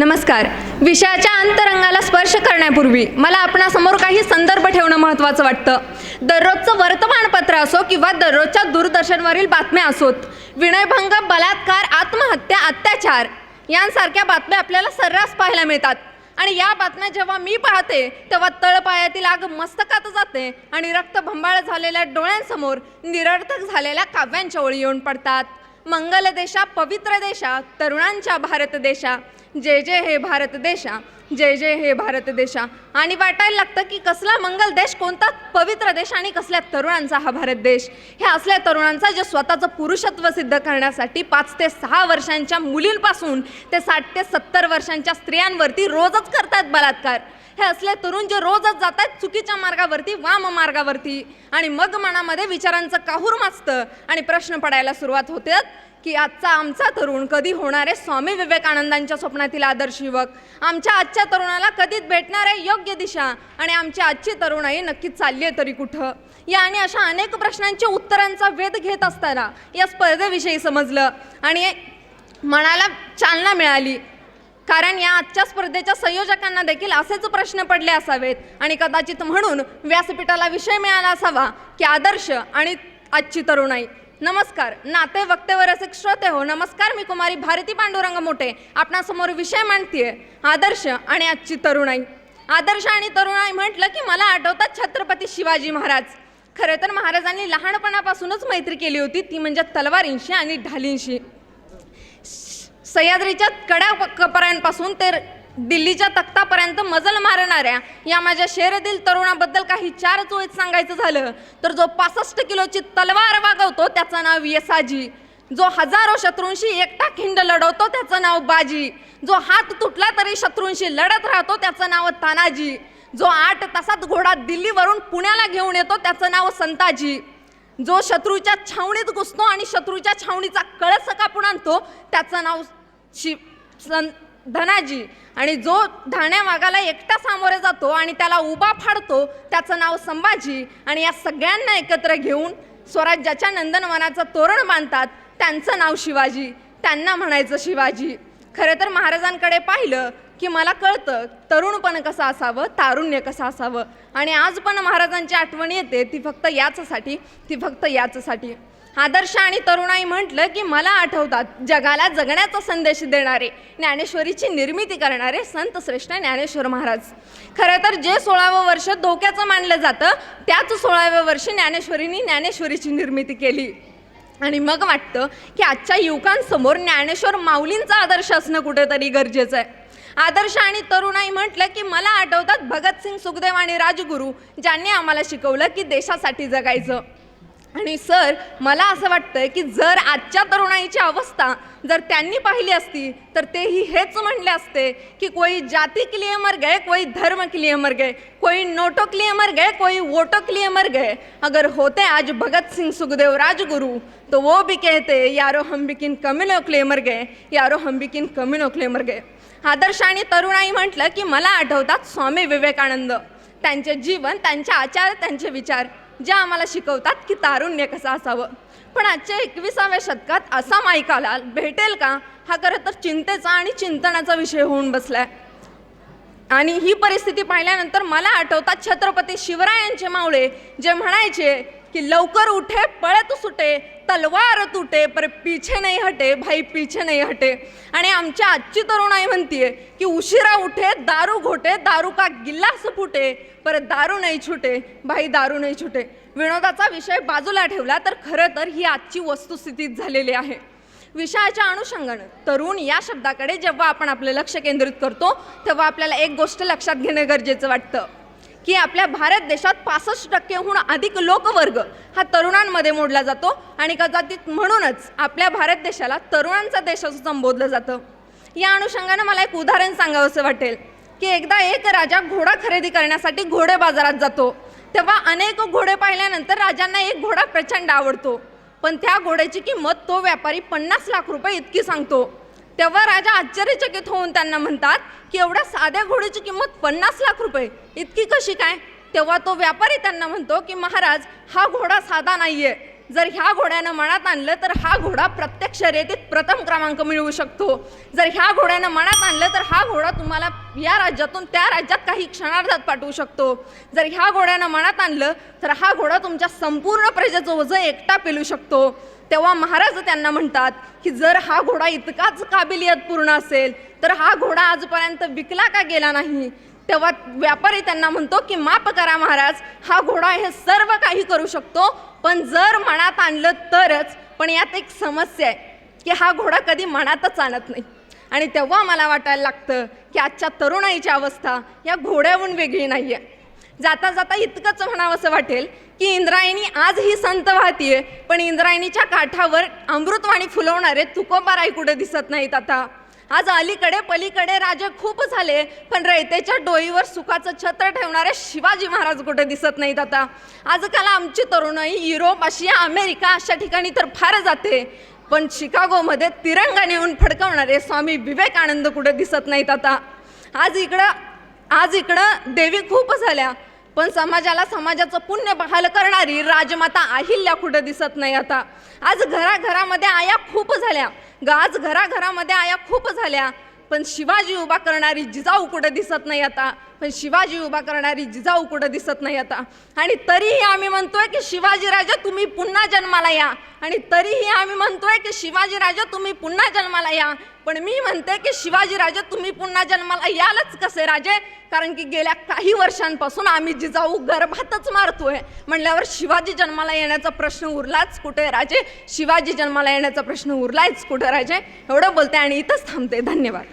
नमस्कार. विषयाच्या अंतरंगाला स्पर्श करण्यापूर्वी मला आपणासमोर काही संदर्भ ठेवणं महत्त्वाचं वाटतं. दररोजचं वर्तमानपत्र असो किंवा दररोजच्या दूरदर्शनवरील बातम्या असोत विनयभंग बलात्कार आत्महत्या अत्याचार यांसारख्या बातम्या आपल्याला सर्रास पाहायला मिळतात. आणि या बातम्या जेव्हा मी पाहते तेव्हा तळपायातील आग मस्तकात जाते आणि रक्तभंबाळ झालेल्या डोळ्यांसमोर निरर्थक झालेल्या काव्यांच्या ओळी येऊन पडतात. मंगल देशा पवित्र देशा तरुणांच्या भारत देशा. जय जय हे भारत देशा जय जय हे भारत देशा. आणि वाटायला लागतं की कसला मंगल देश कोणता पवित्र देश आणि कसल्या तरुणांचा हा भारत देश. हे असल्या तरुणांचा जे स्वतःचं पुरुषत्व सिद्ध करण्यासाठी पाच ते सहा वर्षांच्या मुलींपासून ते साठ ते सत्तर वर्षांच्या स्त्रियांवरती रोजच करतात बलात्कार. हे असले तरुण जे रोजच जात आहेत चुकीच्या मार्गावरती वाम मार्गावरती. आणि मग मनामध्ये विचारांचं काहूर माजतं आणि प्रश्न पडायला सुरुवात होते की आजचा आमचा तरुण कधी होणारे स्वामी विवेकानंदांच्या स्वप्नातील आदर्श युवक. आमच्या आजच्या तरुणाला कधीच भेटणार आहे? योग्य दिशा. आणि आमची आजची तरुणाई नक्कीच चालली आहे तरी कुठं? या आणि अशा अनेक प्रश्नांच्या उत्तरांचा वेध घेत असताना या स्पर्धेविषयी समजलं. आणि मनाला चालना मिळाली. कारण या आजच्या स्पर्धेच्या संयोजकांना देखील असेच प्रश्न पडले असावेत. आणि कदाचित म्हणून व्यासपीठाला विषय मिळाला असावा की आदर्श आणि आजची तरुणाई. नमस्कार नाते वक्तेवर असे श्रोते हो. नमस्कार मी कुमारी भारती पांडुरंग मोठे. आपणासमोर विषय मांडतीये. आदर्श आणि आजची तरुणाई. आदर्श आणि तरुणाई म्हटलं की मला आठवतात छत्रपती शिवाजी महाराज. खरं तर महाराजांनी लहानपणापासूनच मैत्री केली होती. ती म्हणजे तलवारींशी आणि ढालींशी. सह्याद्रीच्या कड्या कपऱ्यांपासून ते दिल्लीच्या तख्तापर्यंत मजल मारणाऱ्या या माझ्या शेरदिल तरुणाबद्दल काही चार चोळीत सांगायचं झालं तर जो पासष्ट किलोची तलवार वागवतो त्याचं नाव येसाजी. जो हजारो शत्रूंशी एकटा खिंड लढवतो त्याचं नाव बाजी. जो हात तुटला तरी शत्रूंशी लढत राहतो त्याचं नाव तानाजी. जो आठ तासात घोडा दिल्लीवरून पुण्याला घेऊन येतो त्याचं नाव संताजी. जो शत्रूच्या छावणीत घुसतो आणि शत्रूच्या छावणीचा कळस कापून आणतो त्याचं नाव शि सन धनाजी. आणि जो धाण्यामागाला एकटा सामोरे जातो आणि त्याला उभा फाडतो त्याचं नाव संभाजी. आणि या सगळ्यांना एकत्र घेऊन स्वराज्याच्या नंदनवनाचं तोरण बांधतात. त्यांचं नाव शिवाजी. त्यांना म्हणायचं शिवाजी. खरं तर महाराजांकडे पाहिलं की मला कळतं तरुणपण कसं असावं तारुण्य कसं असावं. आणि आज पण महाराजांची आठवण येते ती फक्त याचसाठी ती फक्त याचसाठी. आदर्श आणि तरुणाई म्हटलं की मला आठवतात जगाला जगण्याचा संदेश देणारे ज्ञानेश्वरीची निर्मिती करणारे संत श्रेष्ठ ज्ञानेश्वर महाराज. खरं तर जे सोळावं वर्ष धोक्याचं मानलं जातं त्याच सोळाव्या वर्षी ज्ञानेश्वरींनी ज्ञानेश्वरीची निर्मिती केली. आणि मग वाटतं की आजच्या युवकांसमोर ज्ञानेश्वर माऊलींचा आदर्श असणं कुठेतरी गरजेचं आहे. आदर्श आणि तरुणाई म्हटलं की मला आठवतात भगतसिंग सुखदेव आणि राजगुरू ज्यांनी आम्हाला शिकवलं की देशासाठी जगायचं. आणि सर मला असं वाटतंय की जर आजच्या तरुणाईची अवस्था जर त्यांनी पाहिली असती तर तेही हेच म्हणले असते की कोई जाती के लिए मर गए कोई धर्म के लिए मर गए कोई नोटो के लिए मर गए कोई वोटो के लिए मर गए। अगर होते आज भगत सिंह सुखदेव राजगुरु तो वो भी कहते यारो हम भी किन कम्युनो के लिए मर गए यारो हम भी किन कम्युनो के लिए मर गए। आदर्श आणि तरुणाई म्हटलं की मला आठवतात स्वामी विवेकानंद. त्यांचे जीवन त्यांचे आचार त्यांचे विचार. ज्या आम्हाला शिकवतात की तारुण्य कसं असावं. पण आजच्या एकविसाव्या शतकात असा मायकाला भेटेल का? हा खरं तर चिंतेचा आणि चिंतनाचा विषय होऊन बसलाय. आणि ही परिस्थिती पाहिल्यानंतर मला आठवतात छत्रपती शिवरायांचे मावळे जे म्हणायचे की लवकर उठे पळत सुटे तलवार तुटे पर पीछे नाही हटे भाई पीछे नाही हटे. आणि आमच्या आजची तरुणाई म्हणतीये की उशिरा उठे दारू घोटे दारू का गिल्लास फुटे पर दारू नाही छुटे भाई दारू नाही छुटे. विनोदाचा विषय बाजूला ठेवला तर खरं तर ही आजची वस्तुस्थितीच झालेली आहे. विषयाच्या अनुषंगानं तरुण या शब्दाकडे जेव्हा आपण आपलं लक्ष केंद्रित करतो तेव्हा आपल्याला एक गोष्ट लक्षात घेणं गरजेचं वाटतं. की आपल्या भारत देशात पासष्ट टक्केहून अधिक लोकवर्ग हा तरुणांमध्ये मोडला जातो आणि कदाचित म्हणूनच आपल्या भारत देशाला तरुणांचा देश असं संबोधलं जातं. या अनुषंगानं मला एक उदाहरण सांगावंसं वाटेल की एकदा एक राजा घोडा खरेदी करण्यासाठी घोडे बाजारात जातो. तेव्हा अनेक घोडे पाहिल्यानंतर राजांना एक घोडा प्रचंड आवडतो. पण त्या घोड्याची किंमत तो व्यापारी पन्नास लाख रुपये इतकी सांगतो. तेव्हा राजा आश्चर्यचकित होऊन त्यांना म्हणतात की एवढ्या साध्या घोड्याची किंमत पन्नास लाख रुपये. इतकी कशी काय? तेव्हा तो व्यापारी त्यांना म्हणतो की महाराज हा घोडा साधा नाही आहे जर ह्या घोड्यानं मनात आणलं तर हा घोडा प्रत्येक शर्यतीत प्रथम क्रमांक मिळवू शकतो. जर ह्या घोड्यानं मनात आणलं तर हा घोडा तुम्हाला या राज्यातून त्या राज्यात काही क्षणार्धात पाठवू शकतो. जर ह्या घोड्यानं मनात आणलं तर हा घोडा तुमच्या संपूर्ण प्रजेचं ओझं एकटा पेलू शकतो. तेव्हा महाराज त्यांना म्हणतात की जर हा घोडा इतकाच काबिलियत पूर्ण असेल तर हा घोडा आजपर्यंत विकला का गेला नाही? तेव्हा व्यापारी त्यांना म्हणतो की माफ करा महाराज हा घोडा हे सर्व काही करू शकतो पण जर मनात आणलं तरच. पण यात एक समस्या आहे की हा घोडा कधी मनातच आणत नाही. आणि तेव्हा मला वाटायला लागतं की आजच्या तरुणाईची अवस्था या घोड्याहून वेगळी नाही आहे जाता जाता इतकंच म्हणावंसं वाटेल की इंद्रायणी आज ही संत वाहतीये पण इंद्रायणीच्या काठावर अमृतवाणी फुलवणारे तुकोबाराई कुठे दिसत नाहीत आता. आज अलीकडे पलीकडे राजे खूप झाले पण रयतेच्या डोईवर सुखाचं छत्र ठेवणारे शिवाजी महाराज कुठे दिसत नाहीत आता? आजकाल आमची तरुणाई युरोप आशिया अमेरिका अशा ठिकाणी तर फार जाते. पण शिकागोमध्ये तिरंगा नेऊन फडकवणारे स्वामी विवेकानंद कुठे दिसत नाहीत आता? आज इकडं आज इकडं देवी खूप झाल्या पण समाजाला समाजाचं पुण्य बहाल करणारी राजमाता अहिल्या कुठं दिसत नाही आता? आज घराघरामध्ये आया खूप झाल्या ग आज घराघरामध्ये आया खूप झाल्या. पण शिवाजी उभा करणारी जिजाऊ कुठं दिसत नाही आता. पण शिवाजी उभा करणारी जिजाऊ कुठं दिसत नाही आता. आणि तरीही आम्ही म्हणतोय की शिवाजी राजा तुम्ही पुन्हा जन्माला या. आणि तरीही आम्ही म्हणतोय की शिवाजी राजा तुम्ही पुन्हा जन्माला या. पण मी म्हणते की शिवाजी राजा तुम्ही पुन्हा जन्माला यालच कसे राजे? कारण की गेल्या काही वर्षांपासून आम्ही जिजाऊ गर्भातच मारतोय. म्हणल्यावर शिवाजी जन्माला येण्याचा प्रश्न उरलाच कुठे राजे? शिवाजी जन्माला येण्याचा प्रश्न उरलायच कुठे राजे? एवढं बोलते आणि इथंच थांबते. धन्यवाद.